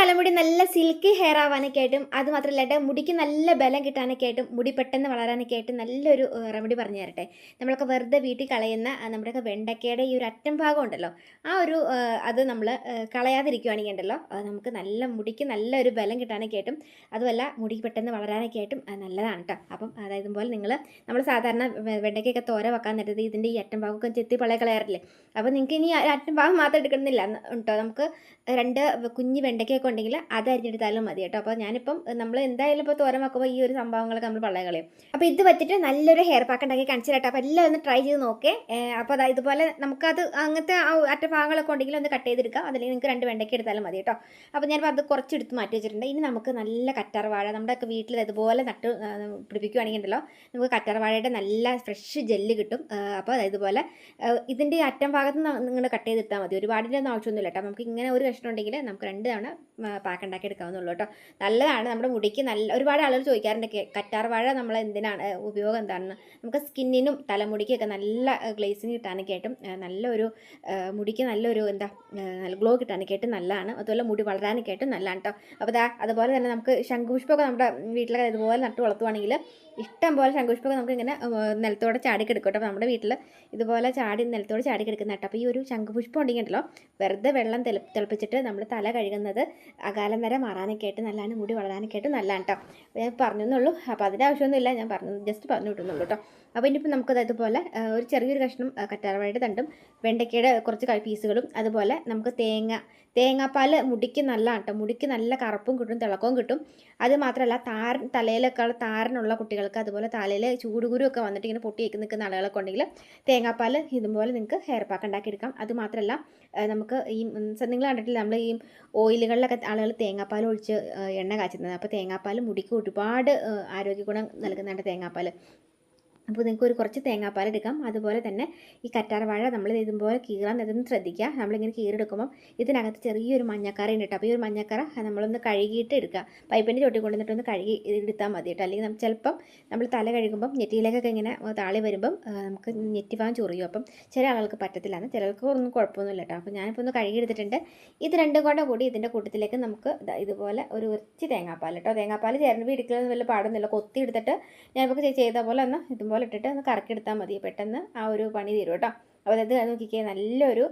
തലമുടി നല്ല silky hair ആവാനൊക്കെ ആയിട്ടും അത് മാത്രമല്ല മുടിക്ക് നല്ല ബലം കിട്ടാനൊക്കെ ആയിട്ടും മുടി പെട്ടെന്ന് വളരാനൊക്കെ ആയിട്ട് നല്ലൊരു റെമഡി പറഞ്ഞു തരട്ടെ. നമ്മളൊക്കെ വെറുതെ വീട്ടിൽ കളയുന്ന നമ്മുടെയൊക്കെ വെണ്ടക്കയുടെ ഈ ഒരു അറ്റം ഭാഗം ഉണ്ടല്ലോ ആ ഒരു അത് നമ്മൾ കളയാതിരിക്കുകയാണെങ്കിൽ ഉണ്ടല്ലോ നമുക്ക് നല്ല മുടിക്ക് നല്ലൊരു ബലം കിട്ടാനൊക്കെ ആയിട്ടും അതുമല്ല മുടിക്ക് പെട്ടെന്ന് വളരാനൊക്കെ ആയിട്ടും നല്ലതാണ് കേട്ടോ അപ്പം അതായത് പോലെ നിങ്ങൾ നമ്മൾ സാധാരണ വെണ്ടയ്ക്കൊക്കെ തോര വെക്കാൻ നേരത്ത് ഇതിന്റെ ഈ അറ്റം ഭാഗമൊക്കെ ചെത്തി പളയ കളയാറില്ലേ അപ്പോൾ നിങ്ങൾക്ക് ഇനി അറ്റം ഭാഗം മാത്രം എടുക്കണമെന്നില്ല കേട്ടോ നമുക്ക് രണ്ട് കുഞ്ഞ് വെണ്ടയ്ക്കൊക്കെ ഉണ്ടെങ്കിൽ അത് അരിഞ്ഞെടുത്താലും മതി കേട്ടോ. അപ്പോൾ ഞാനിപ്പം നമ്മൾ എന്തായാലും ഇപ്പോൾ തോരൻ വെക്കുമ്പോൾ ഈ ഒരു സംഭവങ്ങളൊക്കെ നമ്മൾ പള്ളയ കളയും. അപ്പോൾ ഇത് വെച്ചിട്ട് നല്ലൊരു ഹെയർ പാക്ക് ഉണ്ടാക്കി കാണിച്ചു അപ്പോൾ എല്ലാം ഒന്ന് ട്രൈ ചെയ്ത് നോക്കേ. അപ്പോൾ അതായത് ഇതുപോലെ നമുക്കത് അങ്ങനത്തെ അറ്റ ഭാഗങ്ങളൊക്കെ ഉണ്ടെങ്കിൽ ഒന്ന് കട്ട് ചെയ്തെടുക്കാം. അതല്ലെങ്കിൽ നിങ്ങൾക്ക് രണ്ട് വെണ്ടയ്ക്ക് എടുത്താലും മതി കേട്ടോ. അപ്പോൾ ഞാനിപ്പോൾ അത് കുറച്ച് എടുത്ത് മാറ്റി വെച്ചിട്ടുണ്ട്. ഇനി നമുക്ക് നല്ല കറ്റാർ വാഴ നമ്മുടെ ഒക്കെ വീട്ടിൽ ഇതുപോലെ നട്ട് പിടിപ്പിക്കുകയാണെങ്കിൽ ഉണ്ടല്ലോ നമുക്ക് കറ്റാർ വാഴയുടെ നല്ല ഫ്രഷ് ജെല്ല് കിട്ടും. അപ്പോൾ ഇതുപോലെ ഇതിന്റെ അറ്റം ഭാഗത്ത് നിന്ന് നിങ്ങൾ കട്ട് ചെയ്തെടുത്താൽ മതി. ഒരുപാടിന്റെ ഒന്നും ആവശ്യമൊന്നുമില്ല കേട്ടോ. നമുക്ക് ഇങ്ങനെ ഒരു കഷ്ണം ഉണ്ടെങ്കിൽ നമുക്ക് രണ്ട് തവണ പാക്ക് ഉണ്ടാക്കി എടുക്കാവുന്നുള്ളൂ കേട്ടോ നല്ലതാണ് നമ്മുടെ മുടിക്ക് നല്ല ഒരുപാട് ആളുകൾ ചോദിക്കാറുണ്ട് കറ്റാർ വാഴ നമ്മൾ എന്തിനാണ് ഉപയോഗം എന്താണെന്ന്. നമുക്ക് സ്കിന്നിനും തലമുടിക്കൊക്കെ നല്ല ഗ്ലേസിങ് കിട്ടാനൊക്കെ ആയിട്ടും നല്ലൊരു മുടിക്ക് നല്ലൊരു എന്താ നല്ല ഗ്ലോ കിട്ടാനൊക്കെ ആയിട്ട് നല്ലതാണ്. അതുപോലെ മുടി വളരാനൊക്കെ ആയിട്ട് നല്ലതാണ് കേട്ടോ അപ്പോൾ ദാ അതുപോലെ തന്നെ നമുക്ക് ശംഖുപുഷ്പമൊക്കെ നമ്മുടെ വീട്ടിലൊക്കെ ഇതുപോലെ നട്ട് വളർത്തുവാണെങ്കിൽ ഇഷ്ടം പോലെ ശംഖുപുഷ്പമൊക്കെ നമുക്ക് ഇങ്ങനെ നിലത്തോടെ ചാടി കിടക്കും അപ്പോൾ നമ്മുടെ വീട്ടിൽ ഇതുപോലെ ചാടി നിലത്തോട് ചാടി കിടക്കുന്ന കേട്ടോ അപ്പോൾ ഈ ഒരു ശംഖുപുഷ്പം ഉണ്ടെങ്കിൽ ഉണ്ടല്ലോ വെറുതെ വെള്ളം തെളി തിളപ്പിച്ചിട്ട് നമ്മൾ തല കഴുകുന്നത് അകാലം വരെ മാറാനൊക്കെ ആയിട്ട് നല്ലതാണ് മുടി വളരാനൊക്കെ ആയിട്ട് നല്ലതാണ് കേട്ടോ ഞാൻ ഞാൻ പറഞ്ഞെന്നുള്ളൂ. അപ്പോൾ അതിന്റെ ആവശ്യമൊന്നുമില്ല ഞാൻ പറഞ്ഞു ജസ്റ്റ് പറഞ്ഞു വിട്ടുന്നുള്ളൂ കേട്ടോ അപ്പോൾ ഇനിയിപ്പോൾ നമുക്കത് അതുപോലെ ഒരു ചെറിയൊരു കഷ്ണം കറ്റാർവാഴയുടെ തണ്ടും വെണ്ടയ്ക്കയുടെ കുറച്ച് പീസുകളും അതുപോലെ നമുക്ക് തേങ്ങ തേങ്ങാപ്പാൽ മുടിക്ക് നല്ലതാണ് കേട്ടോ മുടിക്ക് നല്ല കറുപ്പും കിട്ടും തിളക്കവും കിട്ടും. അത് മാത്രമല്ല താരൻ തലയിലൊക്കെ താരനുള്ള കുട്ടികൾക്ക് അതുപോലെ തലയിൽ ചൂടുകുരു ഒക്കെ വന്നിട്ട് ഇങ്ങനെ പൊട്ടി നിൽക്കുന്ന ആളുകളൊക്കെ ഉണ്ടെങ്കിൽ തേങ്ങാപ്പാൽ ഇതുപോലെ നിങ്ങൾക്ക് ഹെയർ പാക്ക് ഉണ്ടാക്കിയെടുക്കാം. അത് മാത്രമല്ല നമുക്ക് ഈ നിങ്ങൾ കണ്ടിട്ടില്ല? നമ്മൾ ഈ ഓയിലുകളിലൊക്കെ ആളുകൾ തേങ്ങാപ്പാൽ ഒഴിച്ച് എണ്ണ കാച്ചുന്നത് അപ്പോൾ തേങ്ങാപ്പാൽ മുടിക്ക് ഒരുപാട് ആരോഗ്യ ഗുണം നൽകുന്നുണ്ട് തേങ്ങാപ്പാൽ അപ്പോൾ നിങ്ങൾക്ക് ഒരു കുറച്ച് തേങ്ങാപ്പാൽ എടുക്കാം. അതുപോലെ തന്നെ ഈ കറ്റാർ വാഴ നമ്മൾ ഇതുപോലെ കീറാൻ ഇതൊന്നും ശ്രദ്ധിക്കുക. നമ്മളിങ്ങനെ കീറെടുക്കുമ്പോൾ ഇതിനകത്ത് ചെറിയൊരു മഞ്ഞക്കറ ഉണ്ട് കേട്ടോ. അപ്പോൾ ഈ ഒരു മഞ്ഞക്കറ നമ്മളൊന്ന് കഴുകിയിട്ട് എടുക്കുക. പൈപ്പിന്റെ ചോട്ടി കൊണ്ടുവന്നിട്ടൊന്ന് കഴുകി എടുത്താൽ മതി കേട്ടോ. അല്ലെങ്കിൽ നമുക്ക് ചിലപ്പം നമ്മൾ തല കഴുകുമ്പം നെറ്റിയിലേക്കൊക്കെ ഇങ്ങനെ താളി വരുമ്പം നമുക്ക് നെറ്റി ഭാഗം ചൊറിയും. അപ്പം ചില ആളുകൾക്ക് പറ്റത്തില്ല. ചിലർക്ക് ഒന്നും കുഴപ്പമൊന്നുമില്ല കേട്ടോ. അപ്പോൾ ഞാനിപ്പോൾ ഒന്ന് കഴുകി എടുത്തിട്ടുണ്ട്. ഇത് രണ്ടും കൂടെ കൂടി ഇതിന്റെ കൂട്ടത്തിലേക്ക് നമുക്ക് ഇതുപോലെ ഒരു ഉറച്ച് തേങ്ങാപ്പാൽ കേട്ടോ. തേങ്ങാപ്പാൽ ചേർന്ന് ഇടിക്കലൊന്നും വലിയ പാടൊന്നുമില്ല. കൊത്തി എടുത്തിട്ട് ഞാനിപ്പോൾ ചെയ്ത പോലെ ഒന്ന് ഇതുപോലെ ഇട്ടിട്ട് ഒന്ന് കറക്കിയെടുത്താൽ മതി. പെട്ടെന്ന് ആ ഒരു പണി തീരും കേട്ടോ. അപ്പോൾ അതായത് നോക്കിക്കേ നല്ലൊരു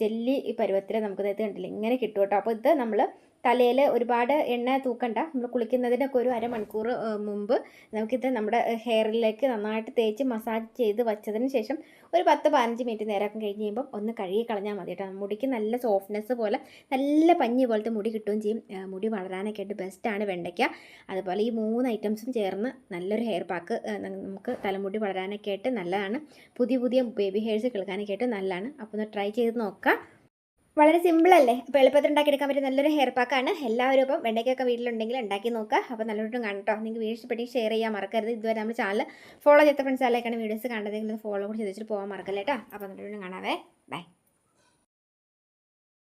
ജെല്ലി ഈ പരുവത്തിൽ നമുക്ക് ഇത് കണ്ടില്ല? ഇങ്ങനെ കിട്ടും കേട്ടോ. അപ്പോൾ ഇത് നമ്മൾ തലയിൽ ഒരുപാട് എണ്ണ തൂക്കണ്ട. നമ്മൾ കുളിക്കുന്നതിനൊക്കെ ഒരു അരമണിക്കൂർ മുമ്പ് നമുക്കിത് നമ്മുടെ ഹെയറിലേക്ക് നന്നായിട്ട് തേച്ച് മസാജ് ചെയ്ത് വച്ചതിന് ശേഷം ഒരു പത്ത് പതിനഞ്ച് മിനിറ്റ് നേരം കഴിഞ്ഞ് കഴിയുമ്പം ഒന്ന് കഴുകി കളഞ്ഞാൽ മതി കേട്ടോ. മുടിക്ക് നല്ല സോഫ്റ്റ്നെസ് പോലെ നല്ല പഞ്ഞി പോലത്തെ മുടി കിട്ടുകയും ചെയ്യും. മുടി വളരാനൊക്കെ ആയിട്ട് ബെസ്റ്റാണ് വെണ്ടയ്ക്ക. അതുപോലെ ഈ മൂന്ന് ഐറ്റംസും ചേർന്ന് നല്ലൊരു ഹെയർ പാക്ക് നമുക്ക് തലമുടി വളരാനൊക്കെ ആയിട്ട് നല്ലതാണ്. പുതിയ പുതിയ ബേബി ഹെയർസ് കിളക്കാനൊക്കെ ആയിട്ട് നല്ലതാണ്. അപ്പോൾ ഒന്ന് ട്രൈ ചെയ്ത് നോക്കാം. വളരെ സിമ്പിൾ അല്ലേ? അപ്പോൾ എളുപ്പത്തിൽ ഉണ്ടാക്കിയെടുക്കാൻ പറ്റിയ നല്ലൊരു ഹെയർ പാക്കാണ് എല്ലാവരും ഇപ്പം വെണ്ടയ്ക്കൊക്കെ വീട്ടിലുണ്ടെങ്കിൽ ഉണ്ടാക്കി നോക്കുക അപ്പോൾ നല്ലൊരു കണ്ടോ നിങ്ങൾക്ക് വീഡിയോ ഇഷ്ടപ്പെട്ടെങ്കിൽ ഷെയർ ചെയ്യാൻ മറക്കരുത്. ഇതുവരെ നമ്മുടെ ചാനൽ ഫോളോ ചെയ്ത ഫ്രണ്ട്സ് ആലേക്കാണ് വീഡിയോസ് കണ്ടതെങ്കിൽ ഫോളോ കൂടി ചെയ്തിട്ട് പോകാൻ മറക്കല്ലേ കേട്ടോ അപ്പോൾ നല്ലൊരു കാണാവേ. ബൈ